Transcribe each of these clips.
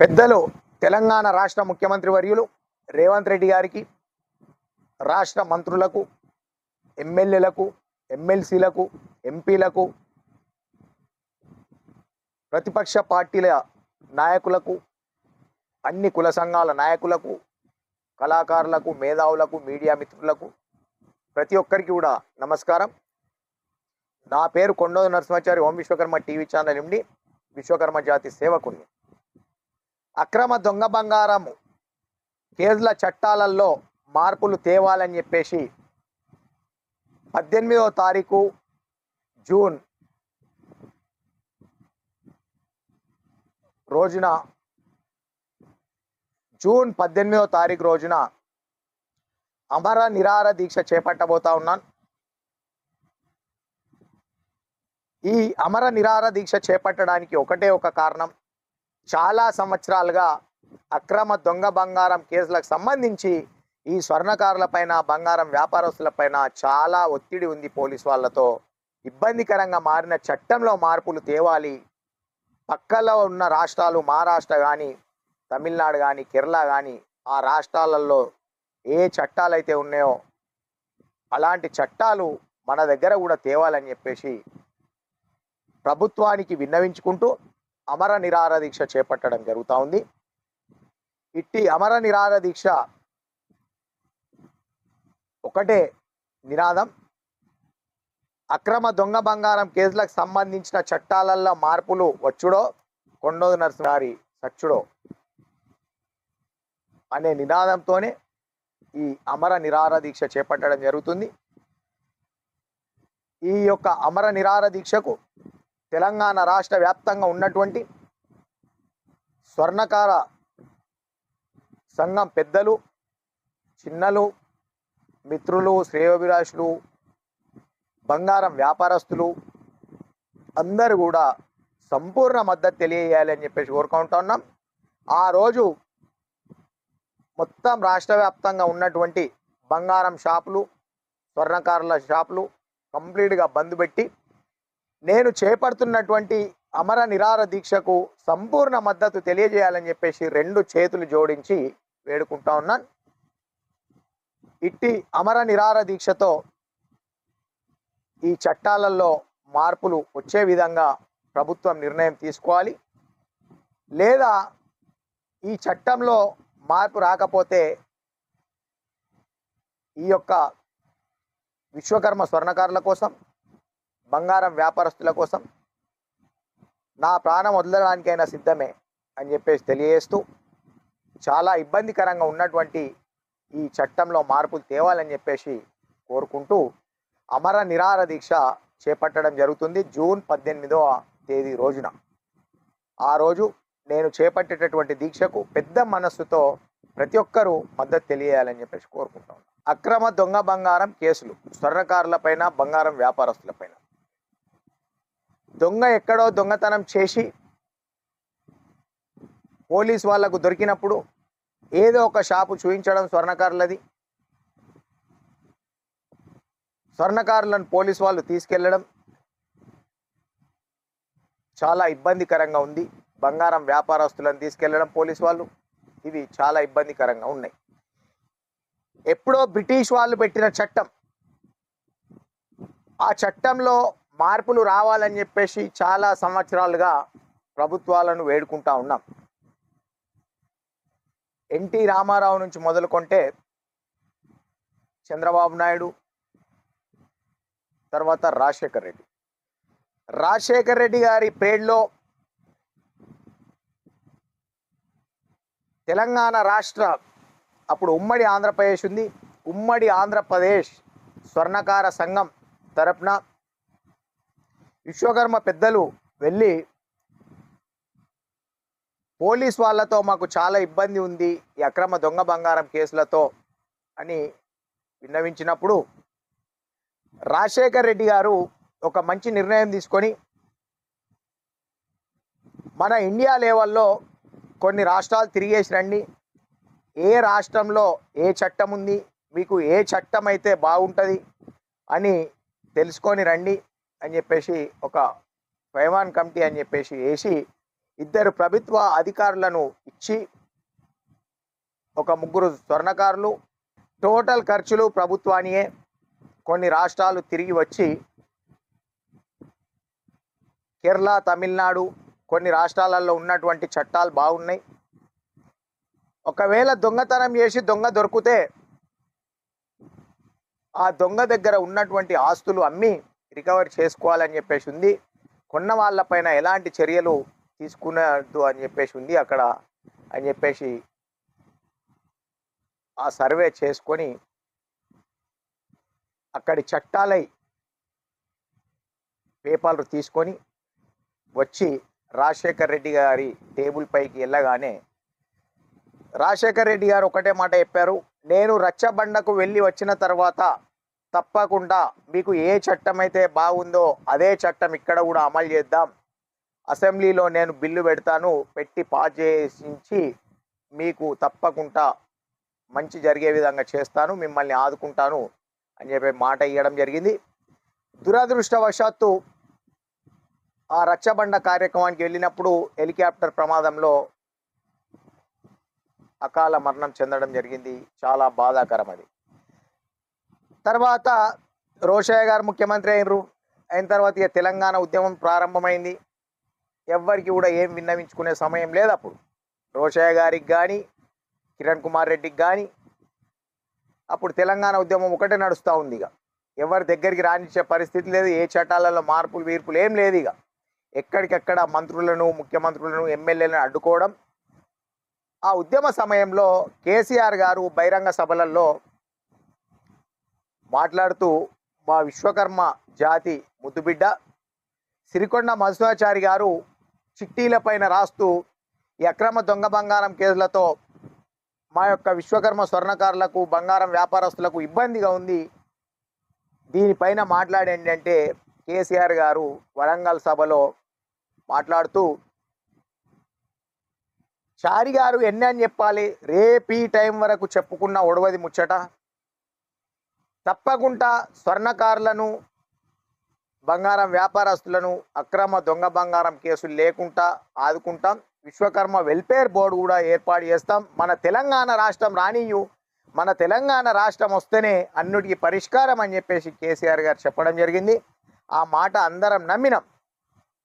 పెద్దలు తెలంగాణ రాష్ట్ర ముఖ్యమంత్రి వర్యులు రేవంత్ రెడ్డి గారికి రాష్ట్ర మంత్రులకు ఎమ్మెల్యేలకు ఎమ్మెల్సీలకు ఎంపీలకు ప్రతిపక్ష పార్టీల నాయకులకు అన్ని కుల సంఘాల నాయకులకు కళాకారులకు మేధావులకు మీడియా మిత్రులకు ప్రతి ఒక్కరికి కూడా నమస్కారం. నా పేరు కొండోదు నరసింహాచారి ఓం విశ్వకర్మ టీవీ ఛానల్ నుండి విశ్వకర్మ జాతి సేవకుని అక్రమ దొంగ బంగారం కేసుల చట్టాలలో మార్పులు తేవాలని చెప్పేసి పద్దెనిమిదవ తారీఖు జూన్ రోజున జూన్ పద్దెనిమిదవ తారీఖు రోజున అమర నిరార దీక్ష చేపట్టబోతా ఉన్నాను. ఈ అమర నిరార దీక్ష చేపట్టడానికి ఒకటే ఒక కారణం. చాలా సంవత్సరాలుగా అక్రమ దొంగ బంగారం కేసులకు సంబంధించి ఈ స్వర్ణకారులపైన బంగారం వ్యాపారస్తులపైన చాలా ఒత్తిడి ఉంది పోలీస్ వాళ్ళతో. ఇబ్బందికరంగా మారిన చట్టంలో మార్పులు తేవాలి. పక్కలో ఉన్న రాష్ట్రాలు మహారాష్ట్ర కానీ తమిళనాడు కానీ కేరళ కానీ ఆ రాష్ట్రాలలో ఏ చట్టాలు అయితే ఉన్నాయో అలాంటి చట్టాలు మన దగ్గర కూడా తేవాలని చెప్పేసి ప్రభుత్వానికి విన్నవించుకుంటూ అమర నిరార దీక్ష చేపట్టడం జరుగుతూ ఉంది. ఇట్టి అమర నిరార దీక్ష ఒకటే నినాదం. అక్రమ దొంగ బంగారం కేసులకు సంబంధించిన చట్టాలల్లో మార్పులు వచ్చుడో కొండోదు నరసింహారి సచ్చుడో అనే నినాదంతోనే ఈ అమర నిరార దీక్ష చేపట్టడం జరుగుతుంది. ఈ యొక్క అమర నిరార దీక్షకు తెలంగాణ రాష్ట్ర వ్యాప్తంగా ఉన్నటువంటి స్వర్ణకార సంఘం పెద్దలు చిన్నలు మిత్రులు శ్రేయోభిలాషులు బంగారం వ్యాపారస్తులు అందరూ కూడా సంపూర్ణ మద్దతు తెలియజేయాలి అని చెప్పేసి కోరుకుంటా ఉన్నాం. ఆ రోజు మొత్తం రాష్ట్ర వ్యాప్తంగా ఉన్నటువంటి బంగారం షాపులు స్వర్ణకారుల షాపులు కంప్లీట్గా బంద్ పెట్టి నేను చేపడుతున్నటువంటి అమర నిరార దీక్షకు సంపూర్ణ మద్దతు తెలియజేయాలని చెప్పేసి రెండు చేతులు జోడించి వేడుకుంటా ఉన్నాను. ఇట్టి అమర నిరార దీక్షతో ఈ చట్టాలలో మార్పులు వచ్చే విధంగా ప్రభుత్వం నిర్ణయం తీసుకోవాలి. లేదా ఈ చట్టంలో మార్పు రాకపోతే ఈ యొక్క విశ్వకర్మ స్వర్ణకారుల కోసం బంగారం వ్యాపారస్తుల కోసం నా ప్రాణం వదలడానికైనా సిద్ధమే అని చెప్పేసి తెలియజేస్తూ చాలా ఇబ్బందికరంగా ఉన్నటువంటి ఈ చట్టంలో మార్పులు తేవాలని చెప్పేసి కోరుకుంటూ అమర నిరార దీక్ష చేపట్టడం జరుగుతుంది జూన్ పద్దెనిమిదవ తేదీ రోజున. ఆ రోజు నేను చేపట్టేటటువంటి దీక్షకు పెద్ద మనస్సుతో ప్రతి ఒక్కరూ మద్దతు తెలియాలని చెప్పేసి కోరుకుంటాను అక్రమ దొంగ బంగారం కేసులు స్వర్ణకారులపైన బంగారం వ్యాపారస్తులపైన దొంగ ఎక్కడో దొంగతనం చేసి పోలీస్ వాళ్ళకు దొరికినప్పుడు ఏదో ఒక షాపు చూపించడం స్వర్ణకారులది. స్వర్ణకారులను పోలీస్ వాళ్ళు తీసుకెళ్ళడం చాలా ఇబ్బందికరంగా ఉంది. బంగారం వ్యాపారస్తులను తీసుకెళ్ళడం పోలీస్ వాళ్ళు ఇవి చాలా ఇబ్బందికరంగా ఉన్నాయి. ఎప్పుడో బ్రిటిష్ వాళ్ళు పెట్టిన చట్టం ఆ చట్టంలో మార్పులు రావాలని చెప్పేసి చాలా సంవత్సరాలుగా ప్రభుత్వాలను వేడుకుంటా ఉన్నాం. ఎన్టీ రామారావు నుంచి మొదలుకొంటే చంద్రబాబు నాయుడు తర్వాత రాజశేఖర్ రెడ్డి. రాజశేఖర్ రెడ్డి గారి పేరులో తెలంగాణ రాష్ట్ర అప్పుడు ఉమ్మడి ఆంధ్రప్రదేశ్ ఉంది. ఉమ్మడి ఆంధ్రప్రదేశ్ స్వర్ణకార సంఘం తరపున విశ్వకర్మ పెద్దలు వెళ్ళి పోలీస్ వాళ్ళతో మాకు చాలా ఇబ్బంది ఉంది ఈ అక్రమ దొంగ బంగారం కేసులతో అని విన్నవించినప్పుడు రాజశేఖర్ రెడ్డి గారు ఒక మంచి నిర్ణయం తీసుకొని మన ఇండియా లెవెల్లో కొన్ని రాష్ట్రాలు తిరిగేసి రండి. ఏ రాష్ట్రంలో ఏ చట్టం ఉంది మీకు ఏ చట్టం అయితే బాగుంటుంది అని తెలుసుకొని రండి. అని చెప్పేసి ఒక ఫైవాన్ కమిటీ అని చెప్పేసి వేసి ఇద్దరు ప్రభుత్వ అధికారులను ఇచ్చి ఒక ముగ్గురు స్వర్ణకారులు టోటల్ ఖర్చులు ప్రభుత్వానియే. కొన్ని రాష్ట్రాలు తిరిగి వచ్చి కేరళ తమిళనాడు కొన్ని రాష్ట్రాలలో ఉన్నటువంటి చట్టాలు బాగున్నాయి. ఒకవేళ దొంగతనం చేసి దొంగ దొరికితే ఆ దొంగ దగ్గర ఉన్నటువంటి ఆస్తులు అమ్మి రికవర్ చేసుకోవాలని చెప్పేసి ఉంది. కొన్న వాళ్ళపైన ఎలాంటి చర్యలు తీసుకున్నద్దు అని చెప్పేసి ఉంది అక్కడ అని చెప్పేసి ఆ సర్వే చేసుకొని అక్కడి చట్టాలై పేపర్లు తీసుకొని వచ్చి రాజశేఖర్ రెడ్డి గారి టేబుల్ పైకి వెళ్ళగానే రాజశేఖర్ రెడ్డి గారు ఒకటే మాట చెప్పారు. నేను రచ్చబండకు వెళ్ళి వచ్చిన తర్వాత తప్పకుండా మీకు ఏ చట్టం అయితే బాగుందో అదే చట్టం ఇక్కడ కూడా అమలు చేద్దాం. అసెంబ్లీలో నేను బిల్లు పెడతాను పెట్టి పాస్ చేసి మీకు తప్పకుండా మంచి జరిగే విధంగా చేస్తాను మిమ్మల్ని ఆదుకుంటాను అని చెప్పి మాట ఇవ్వడం జరిగింది. దురదృష్టవశాత్తు ఆ రచ్చబండ కార్యక్రమానికి వెళ్ళినప్పుడు హెలికాప్టర్ ప్రమాదంలో అకాల మరణం చెందడం జరిగింది. చాలా బాధాకరం అది. తర్వాత రోషయ్య గారు ముఖ్యమంత్రి అయినరు. అయిన తర్వాత ఇక తెలంగాణ ఉద్యమం ప్రారంభమైంది. ఎవ్వరికి కూడా ఏం విన్నవించుకునే సమయం లేదు అప్పుడు. రోషయ్య గారికి కానీ కిరణ్ కుమార్ రెడ్డికి కానీ అప్పుడు తెలంగాణ ఉద్యమం ఒకటే నడుస్తూ ఉంది ఇక. ఎవరి దగ్గరికి రాణించే పరిస్థితి లేదు ఏ చట్టాలలో మార్పులు వీర్పులు ఏం లేదు ఇక. ఎక్కడికెక్కడ మంత్రులను ముఖ్యమంత్రులను ఎమ్మెల్యేలను అడ్డుకోవడం. ఆ ఉద్యమ సమయంలో కేసీఆర్ గారు బహిరంగ సభలలో మాట్లాడుతూ మా విశ్వకర్మ జాతి ముద్దుబిడ్డ సిరికొండ మధుసాచారి గారు చిట్టీలపైన రాస్తూ అక్రమ దొంగ బంగారం కేసులతో మా యొక్క విశ్వకర్మ స్వర్ణకారులకు బంగారం వ్యాపారస్తులకు ఇబ్బందిగా ఉంది. దీనిపైన మాట్లాడేంటి అంటే కేసీఆర్ గారు వరంగల్ సభలో మాట్లాడుతూ చారి గారు ఎన్ని అని చెప్పాలి? రేపు ఈ టైం వరకు చెప్పుకున్న ఒడవది ముచ్చట. తప్పకుండా స్వర్ణకారులను బంగారం వ్యాపారస్తులను అక్రమ దొంగ బంగారం కేసులు లేకుండా ఆదుకుంటాం. విశ్వకర్మ వెల్ఫేర్ బోర్డు కూడా ఏర్పాటు చేస్తాం. మన తెలంగాణ రాష్ట్రం రానియు మన తెలంగాణ రాష్ట్రం వస్తేనే అన్నిటికీ పరిష్కారం అని చెప్పేసి కేసీఆర్ గారు చెప్పడం జరిగింది. ఆ మాట అందరం నమ్మినాం.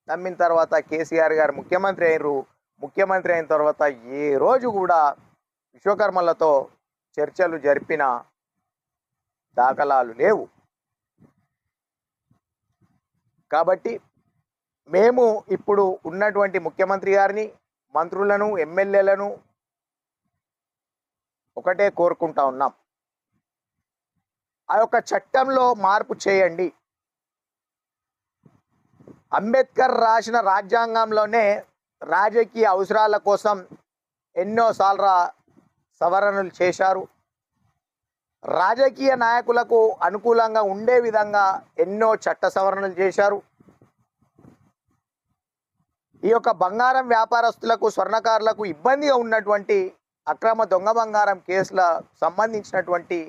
నమ్మిన తర్వాత కేసీఆర్ గారు ముఖ్యమంత్రి అయినరు. ముఖ్యమంత్రి అయిన తర్వాత ఏ రోజు కూడా విశ్వకర్మలతో చర్చలు జరిపిన దాఖలాలు లేవు. కాబట్టి మేము ఇప్పుడు ఉన్నటువంటి ముఖ్యమంత్రి గారిని మంత్రులను ఎమ్మెల్యేలను ఒకటే కోరుకుంటా ఉన్నాం. ఆ యొక్క చట్టంలో మార్పు చేయండి. అంబేద్కర్ రాసిన రాజ్యాంగంలోనే రాజకీయ అవసరాల కోసం ఎన్నోసార్లు సవరణలు చేశారు. రాజకీయ నాయకులకు అనుకూలంగా ఉండే విధంగా ఎన్నో చట్ట సవరణలు చేశారు. ఈ యొక్క బంగారం వ్యాపారస్తులకు స్వర్ణకారులకు ఇబ్బందిగా ఉన్నటువంటి అక్రమ దొంగ బంగారం కేసుల సంబంధించినటువంటి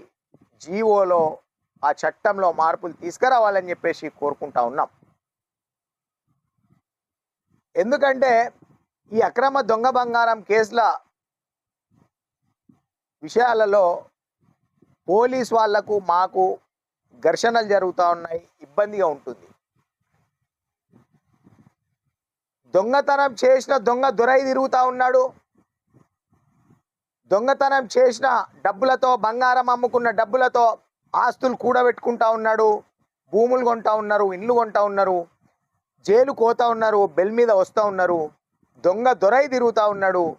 జీవోలో ఆ చట్టంలో మార్పులు తీసుకురావాలని చెప్పేసి కోరుకుంటా ఉన్నాం. ఎందుకంటే ఈ అక్రమ దొంగ బంగారం కేసుల విషయాలలో పోలీస్ వాళ్ళకు మాకు ఘర్షణలు జరుగుతూ ఉన్నాయి ఇబ్బందిగా ఉంటుంది. దొంగతనం చేసిన దొంగ దొరై తిరుగుతూ ఉన్నాడు. దొంగతనం చేసిన డబ్బులతో బంగారం అమ్ముకున్న డబ్బులతో ఆస్తులు కూడబెట్టుకుంటా ఉన్నాడు. భూములు కొంటా ఉన్నారు ఇండ్లు కొంటా ఉన్నారు జైలు కోతా ఉన్నారు బెల్ మీద వస్తూ ఉన్నారు. దొంగ దొరై తిరుగుతూ ఉన్నాడు.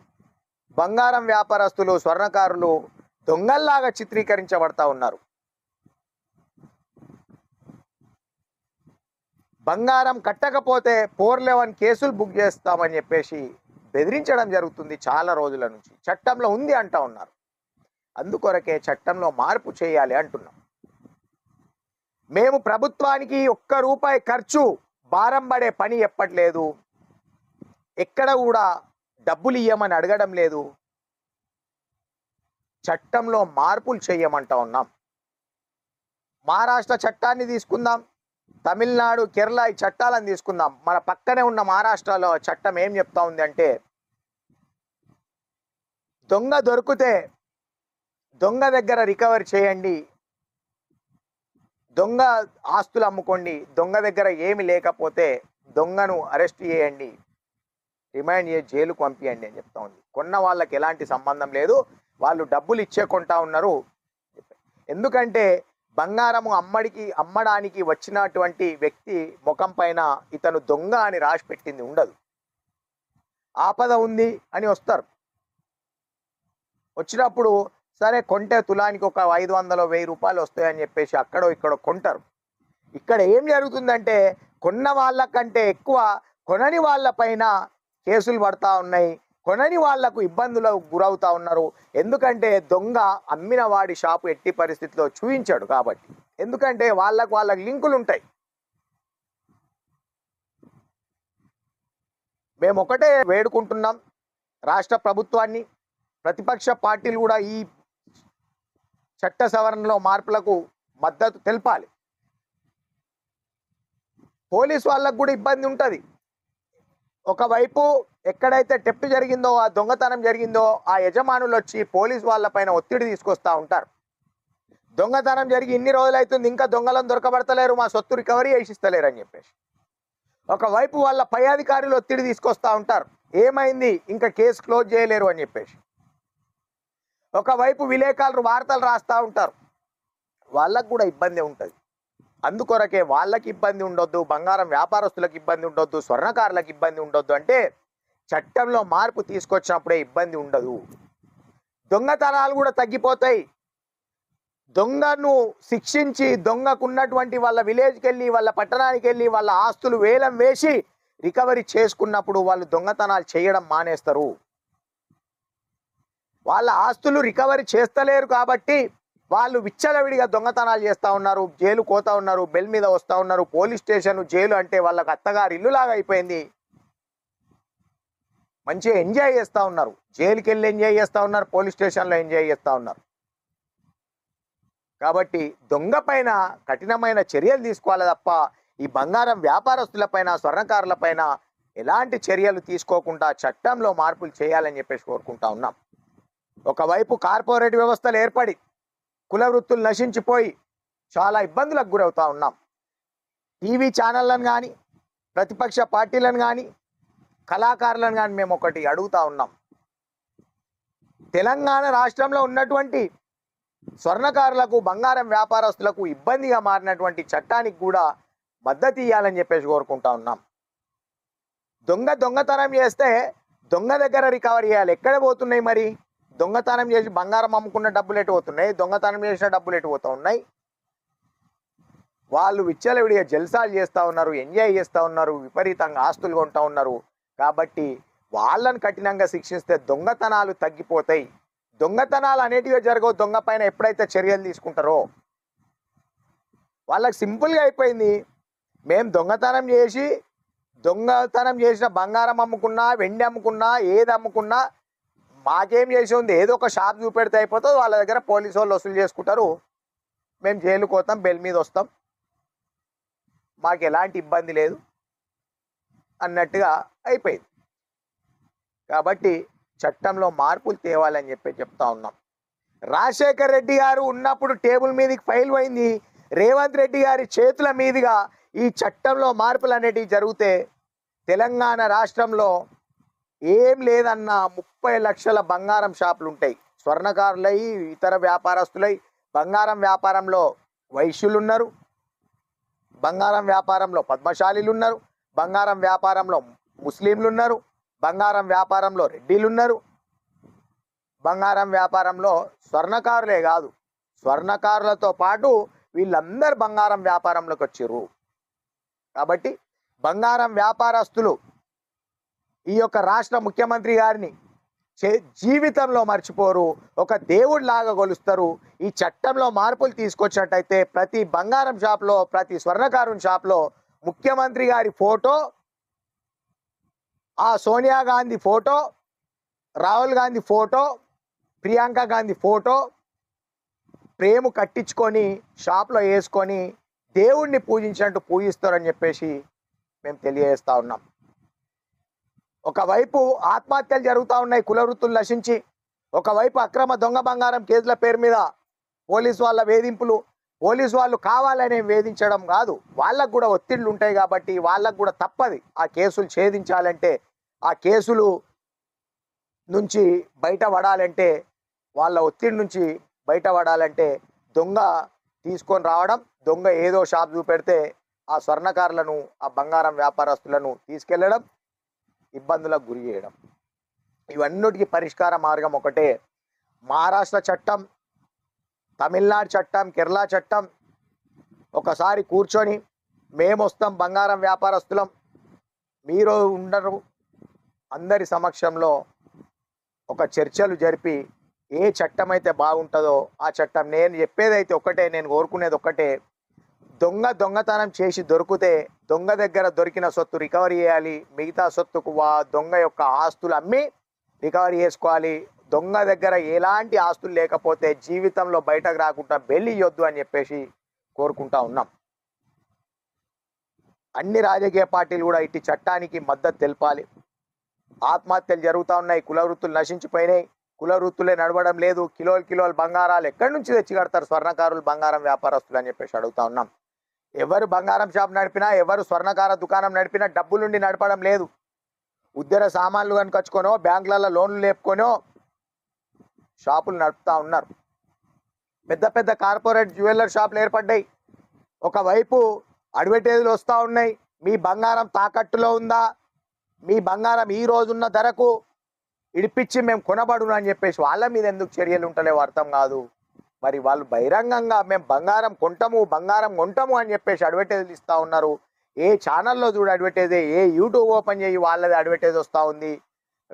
బంగారం వ్యాపారస్తులు స్వర్ణకారులు దొంగల్లాగా చిత్రీకరించబడతా ఉన్నారు. బంగారం కట్టకపోతే ఫోర్ లెవెన్ కేసులు బుక్ చేస్తామని చెప్పేసి బెదిరించడం జరుగుతుంది చాలా రోజుల నుంచి. చట్టంలో ఉంది అంటా ఉన్నారు. అందుకొరకే చట్టంలో మార్పు చేయాలి అంటున్నాం. మేము ప్రభుత్వానికి ఒక్క రూపాయి ఖర్చు భారం పడే పని ఎప్పట్లేదు. ఎక్కడ కూడా డబ్బులు ఇవ్వమని అడగడం లేదు. చట్టంలో మార్పులు చేయమంటా ఉన్నాం. మహారాష్ట్ర చట్టాన్ని తీసుకుందాం తమిళనాడు కేరళ ఈ చట్టాలను తీసుకుందాం. మన పక్కనే ఉన్న మహారాష్ట్రలో చట్టం ఏం చెప్తా ఉంది అంటే దొంగ దొరికితే దొంగ దగ్గర రికవర్ చేయండి దొంగ ఆస్తులు అమ్ముకోండి దొంగ దగ్గర ఏమి లేకపోతే దొంగను అరెస్ట్ చేయండి రిమైండ్ చేసి జైలుకు పంపించండి అని చెప్తా ఉంది. కొన్న వాళ్ళకి ఎలాంటి సంబంధం లేదు. వాళ్ళు డబ్బులు ఇచ్చే కొంటా ఉన్నారు. ఎందుకంటే బంగారము అమ్మడికి అమ్మడానికి వచ్చినటువంటి వ్యక్తి ముఖం పైన ఇతను దొంగ అని రాసి పెట్టింది ఉండదు. ఆపద ఉంది అని వస్తారు. వచ్చినప్పుడు సరే కొంటే తులానికి ఒక ఐదు వందలు వెయ్యి రూపాయలు వస్తాయని చెప్పేసి అక్కడో ఇక్కడ కొంటారు. ఇక్కడ ఏం జరుగుతుందంటే కొన్న వాళ్ళకంటే ఎక్కువ కొనని వాళ్ళ పైన కేసులు పడతా ఉన్నాయి. కొనని వాళ్ళకు ఇబ్బందులకు గురవుతా ఉన్నారు. ఎందుకంటే దొంగ అమ్మిన వాడి షాపు ఎట్టి పరిస్థితిలో చూపించాడు కాబట్టి. ఎందుకంటే వాళ్ళకు వాళ్ళకి లింకులు ఉంటాయి. మేము ఒకటే వేడుకుంటున్నాం రాష్ట్ర ప్రభుత్వాన్ని. ప్రతిపక్ష పార్టీలు కూడా ఈ చట్ట సవరణలో మార్పులకు మద్దతు తెలపాలి. పోలీస్ వాళ్ళకు కూడా ఇబ్బంది ఉంటుంది. ఒకవైపు ఎక్కడైతే టెప్ట్ జరిగిందో ఆ దొంగతనం జరిగిందో ఆ యజమానులు వచ్చి పోలీస్ వాళ్ళపైన ఒత్తిడి తీసుకొస్తూ ఉంటారు. దొంగతనం జరిగి ఇన్ని రోజులు అవుతుంది ఇంకా దొంగలను దొరకబడతలేరు మా సొత్తు రికవరీ చేసిస్తలేరు అని చెప్పేసి. ఒకవైపు వాళ్ళ పై అధికారులు ఒత్తిడి తీసుకొస్తా ఉంటారు. ఏమైంది? ఇంకా కేసు క్లోజ్ చేయలేరు అని చెప్పేసి. ఒకవైపు విలేకరులు వార్తలు రాస్తూ ఉంటారు. వాళ్ళకు కూడా ఇబ్బంది ఉంటుంది. అందుకొరకే వాళ్ళకి ఇబ్బంది ఉండొద్దు బంగారం వ్యాపారస్తులకు ఇబ్బంది ఉండొద్దు స్వర్ణకారులకు ఇబ్బంది ఉండొద్దు అంటే చట్టంలో మార్పు తీసుకొచ్చినప్పుడే ఇబ్బంది ఉండదు. దొంగతనాలు కూడా తగ్గిపోతాయి. దొంగను శిక్షించి దొంగకున్నటువంటి వాళ్ళ విలేజ్కి వెళ్ళి వాళ్ళ పట్టణానికి వెళ్ళి వాళ్ళ ఆస్తులు వేలం వేసి రికవరీ చేసుకున్నప్పుడు వాళ్ళు దొంగతనాలు చేయడం మానేస్తారు. వాళ్ళ ఆస్తులు రికవరీ చేస్తలేరు కాబట్టి వాళ్ళు విచ్చలవిడిగా దొంగతనాలు చేస్తూ ఉన్నారు జైలు కోతా ఉన్నారు బెల్ మీద వస్తూ ఉన్నారు పోలీస్ స్టేషన్ జైలు అంటే వాళ్ళకి అత్తగారు ఇల్లులాగా అయిపోయింది. మంచిగా ఎంజాయ్ చేస్తూ ఉన్నారు. జైలుకి వెళ్ళి ఎంజాయ్ చేస్తూ ఉన్నారు పోలీస్ స్టేషన్లో ఎంజాయ్ చేస్తూ ఉన్నారు. కాబట్టి దొంగ పైన కఠినమైన చర్యలు తీసుకోవాలి తప్ప ఈ బంగారం వ్యాపారస్తులపైన స్వర్ణకారులపైన ఎలాంటి చర్యలు తీసుకోకుండా చట్టంలో మార్పులు చేయాలని చెప్పేసి కోరుకుంటా ఉన్నాం. ఒకవైపు కార్పొరేట్ వ్యవస్థలు ఏర్పడి కుల వృత్తులు నశించిపోయి చాలా ఇబ్బందులకు గురవుతా ఉన్నాం. టీవీ ఛానళ్ళను కానీ ప్రతిపక్ష పార్టీలను కానీ కళాకారులను కానీ మేము ఒకటి అడుగుతా ఉన్నాం. తెలంగాణ రాష్ట్రంలో ఉన్నటువంటి స్వర్ణకారులకు బంగారం వ్యాపారస్తులకు ఇబ్బందిగా మారినటువంటి చట్టానికి కూడా మద్దతు ఇవ్వాలని చెప్పేసి కోరుకుంటా ఉన్నాం. దొంగ దొంగతనం చేస్తే దొంగ దగ్గర రికవరీ చేయాలి. ఎక్కడ పోతున్నాయి మరి? దొంగతనం చేసి బంగారం అమ్ముకున్న డబ్బులు ఎటు పోతున్నాయి? దొంగతనం చేసిన డబ్బులు ఎటు పోతూ ఉన్నాయి? వాళ్ళు విచ్చలవిడిగా జల్సాలు చేస్తూ ఉన్నారు ఎంజాయ్ చేస్తూ ఉన్నారు విపరీతంగా ఆస్తులు కొంటూ ఉన్నారు. కాబట్టి వాళ్ళని కఠినంగా శిక్షిస్తే దొంగతనాలు తగ్గిపోతాయి. దొంగతనాలు అనేటివి జరగవు. దొంగ పైన ఎప్పుడైతే చర్యలు తీసుకుంటారో? వాళ్ళకి సింపుల్గా అయిపోయింది. మేము దొంగతనం చేసి దొంగతనం చేసిన బంగారం అమ్ముకున్నా వెండి అమ్ముకున్నా ఏది అమ్ముకున్నా మాకేం చేసి ఉంది? ఏదో ఒక షాప్ చూపెడితే అయిపోతుంది. వాళ్ళ దగ్గర పోలీసు వాళ్ళు వసూలు చేసుకుంటారు. మేము జైలుకు పోతాం బెల్ మీద వస్తాం. మాకు ఎలాంటి ఇబ్బంది లేదు. అన్నట్టుగా అయిపోయింది. కాబట్టి చట్టంలో మార్పులు తేవాలని చెప్పి చెప్తా ఉన్నాం. రాజశేఖర్ రెడ్డి గారు ఉన్నప్పుడు టేబుల్ మీదకి ఫైల్ పోయింది. రేవంత్ రెడ్డి గారి చేతుల మీదుగా ఈ చట్టంలో మార్పులు అనేటివి జరిగితే తెలంగాణ రాష్ట్రంలో ఏం లేదన్న ముప్పై లక్షల బంగారం షాపులు ఉంటాయి స్వర్ణకారులై ఇతర వ్యాపారస్తులై బంగారం వ్యాపారంలో వైశ్యులు ఉన్నారు బంగారం వ్యాపారంలో పద్మశాలీలు ఉన్నారు బంగారం వ్యాపారంలో ముస్లింలు ఉన్నారు బంగారం వ్యాపారంలో రెడ్డిలు ఉన్నారు బంగారం వ్యాపారంలో స్వర్ణకారులే కాదు స్వర్ణకారులతో పాటు వీళ్ళందరూ బంగారం వ్యాపారంలోకి వచ్చిర్రు కాబట్టి బంగారం వ్యాపారస్తులు ఈ యొక్క రాష్ట్ర ముఖ్యమంత్రి గారిని చే- జీవితంలో మర్చిపోరు. ఒక దేవుడిలాగా కొలుస్తారు ఈ చట్టంలో మార్పులు తీసుకొచ్చినట్టయితే ప్రతి బంగారం షాప్లో ప్రతి స్వర్ణకారుని షాప్లో ముఖ్యమంత్రి గారి ఫోటో ఆ Sonia Gandhi photo Rahul Gandhi photo Priyanka Gandhi photo ప్రేమ కట్టించుకొని షాప్లో వేసుకొని దేవుణ్ణి పూజించినట్టు పూజిస్తారని చెప్పేసి మేము తెలియజేస్తూ ఉన్నాం. ఒకవైపు ఆత్మహత్యలు జరుగుతూ ఉన్నాయి కుల వృత్తులు నశించి ఒకవైపు అక్రమ దొంగ బంగారం కేసుల పేరు మీద పోలీసు వాళ్ళ వేధింపులు పోలీసు వాళ్ళు కావాలనే వేధించడం కాదు వాళ్ళకు కూడా ఒత్తిళ్ళు ఉంటాయి కాబట్టి వాళ్ళకు కూడా తప్పది ఆ కేసులు ఛేదించాలంటే ఆ కేసులు నుంచి బయటపడాలంటే వాళ్ళ ఒత్తిడి నుంచి బయటపడాలంటే దొంగ తీసుకొని రావడం దొంగ ఏదో షాప్ చూపెడితే ఆ స్వర్ణకారులను ఆ బంగారం వ్యాపారస్తులను తీసుకెళ్ళడం ఇబ్బందులకు గురి చేయడం. ఇవన్నిటికీ పరిష్కార మార్గం ఒకటే. మహారాష్ట్ర చట్టం తమిళనాడు చట్టం కేరళ చట్టం. ఒకసారి కూర్చొని మేము వస్తాం బంగారం వ్యాపారస్తులం. మీరు ఉండరు. అందరి సమక్షంలో ఒక చర్చలు జరిపి ఏ చట్టం అయితే బాగుంటుందో ఆ చట్టం. నేను చెప్పేదైతే ఒకటే నేను కోరుకునేది ఒకటే. దొంగ దొంగతనం చేసి దొరికితే దొంగ దగ్గర దొరికిన సొత్తు రికవరీ చేయాలి. మిగతా సొత్తుకు వా దొంగ యొక్క ఆస్తులు అమ్మి రికవరీ చేసుకోవాలి. దొంగ దగ్గర ఎలాంటి ఆస్తులు లేకపోతే జీవితంలో బయటకు రాకుండా బెల్లి ఇవ్వద్దు అని చెప్పేసి కోరుకుంటా ఉన్నాం. అన్ని రాజకీయ పార్టీలు కూడా ఇట్టి చట్టానికి మద్దతు తెలపాలి. ఆత్మహత్యలు జరుగుతూ ఉన్నాయి. కుల వృత్తులు నశించిపోయినాయి. కుల వృత్తులే నడవడం లేదు. కిలోలు కిలోలు బంగారాలు ఎక్కడి నుంచి తెచ్చి కడతారు? స్వర్ణకారులు బంగారం వ్యాపారస్తులు అని చెప్పేసి అడుగుతా ఉన్నాం. ఎవరు బంగారం షాప్ నడిపినా ఎవరు స్వర్ణకార దుకాణం నడిపినా డబ్బులుండి నడపడం లేదు. ఉద్దర సామాన్లు కనుకొచ్చుకొనో బ్యాంకులలో లోన్లు లేపుకొనో షాపులు నడుపుతా ఉన్నారు. పెద్ద పెద్ద కార్పొరేట్ జ్యువెలర్ షాపులు ఏర్పడ్డాయి. ఒకవైపు అడ్వర్టైజులు వస్తూ ఉన్నాయి. మీ బంగారం తాకట్టులో ఉందా? మీ బంగారం ఈ రోజున్న ధరకు ఇడిపించి మేము కొనబడును అని చెప్పేసి వాళ్ళ మీద ఎందుకు చర్యలు ఉంటలేవు అర్థం కాదు. మరి వాళ్ళు బహిరంగంగా మేము బంగారం కొంటాము బంగారం కొంటాము అని చెప్పేసి అడ్వర్టైజ్లు ఇస్తూ ఉన్నారు. ఏ ఛానల్లో చూడు అడ్వర్టైజే ఏ యూట్యూబ్ ఓపెన్ చేయి వాళ్ళది అడ్వర్టైజ్ వస్తూ ఉంది.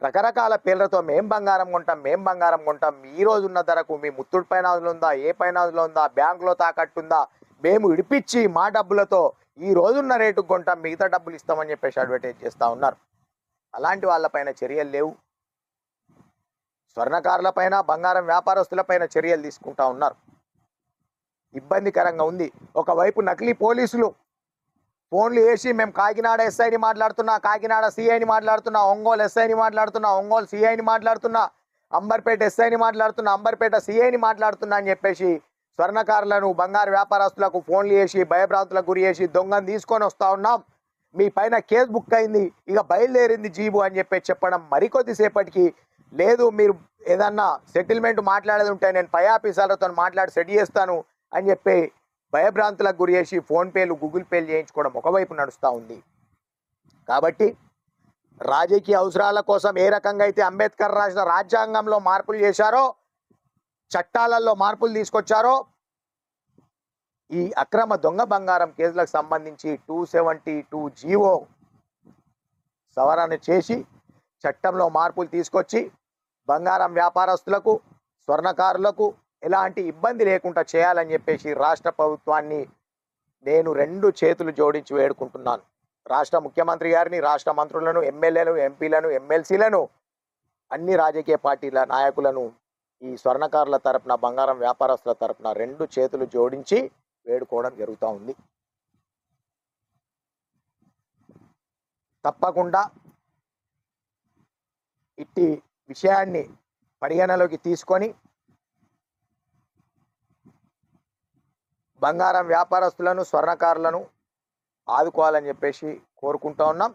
రకరకాల పేర్లతో మేం బంగారం కొంటాం మేం బంగారం కొంటాం. ఈ రోజు ఉన్న ధరకు మీ ముత్తుడు పైనాదులు ఉందా ఏ పైనాదులో ఉందా బ్యాంకులో తాకట్టుందా మేము ఇడిపించి మా డబ్బులతో ఈ రోజున్న రేటుకు కొంటాం మిగతా డబ్బులు ఇస్తామని చెప్పేసి అడ్వర్టైజ్ చేస్తూ ఉన్నారు. అలాంటి వాళ్ళపైన చర్యలు లేవు. స్వర్ణకారులపైన బంగారం వ్యాపారస్తులపైన చర్యలు తీసుకుంటా ఉన్నారు. ఇబ్బందికరంగా ఉంది. ఒకవైపు నకిలీ పోలీసులు ఫోన్లు వేసి మేము కాకినాడ ఎస్ఐని మాట్లాడుతున్నా కాకినాడ సిఐని మాట్లాడుతున్నా ఒంగోలు ఎస్ఐని మాట్లాడుతున్నా ఒంగోలు సిఐని మాట్లాడుతున్నా అంబర్పేట ఎస్ఐని మాట్లాడుతున్నా అంబర్పేట సిఐని మాట్లాడుతున్నా అని చెప్పేసి స్వర్ణకారులను బంగారు వ్యాపారస్తులకు ఫోన్లు వేసి భయభ్రాంతులకు గురి చేసి దొంగను తీసుకొని వస్తూ ఉన్నాం. మీ పైన కేసు బుక్ అయింది ఇక బయలుదేరింది జీబు అని చెప్పి చెప్పడం మరికొద్దిసేపటికి లేదు మీరు ఏదన్నా సెటిల్మెంట్ మాట్లాడేది ఉంటే నేను పై ఆఫీసర్లతో మాట్లాడి సెట్ చేస్తాను అని చెప్పి భయభ్రాంతులకు గురి చేసి ఫోన్పేలు గూగుల్ పేలు చేయించుకోవడం ఒకవైపు నడుస్తూ ఉంది. కాబట్టి రాజకీయ అవసరాల కోసం ఏ రకంగా అయితే అంబేద్కర్ రాసిన రాజ్యాంగంలో మార్పులు చేశారో చట్టాలలో మార్పులు తీసుకొచ్చారో ఈ అక్రమ దొంగ బంగారం కేసులకు సంబంధించి టూ సెవెంటీ టూ జీవో సవరణ చేసి చట్టంలో మార్పులు తీసుకొచ్చి బంగారం వ్యాపారస్తులకు స్వర్ణకారులకు ఎలాంటి ఇబ్బంది లేకుండా చేయాలని చెప్పేసి రాష్ట్ర ప్రభుత్వాన్ని నేను రెండు చేతులు జోడించి వేడుకుంటున్నాను. రాష్ట్ర ముఖ్యమంత్రి గారిని రాష్ట్ర మంత్రులను ఎమ్మెల్యేలను ఎంపీలను ఎమ్మెల్సీలను అన్ని రాజకీయ పార్టీల నాయకులను ఈ స్వర్ణకారుల తరపున బంగారం వ్యాపారస్తుల తరపున రెండు చేతులు జోడించి వేడుకోవడం జరుగుతూ ఉంది. తప్పకుండా ఇట్టి విషయాన్ని పరిగణలోకి తీసుకొని బంగారం వ్యాపారస్తులను స్వర్ణకారులను ఆదుకోవాలని చెప్పేసి కోరుకుంటా ఉన్నాం.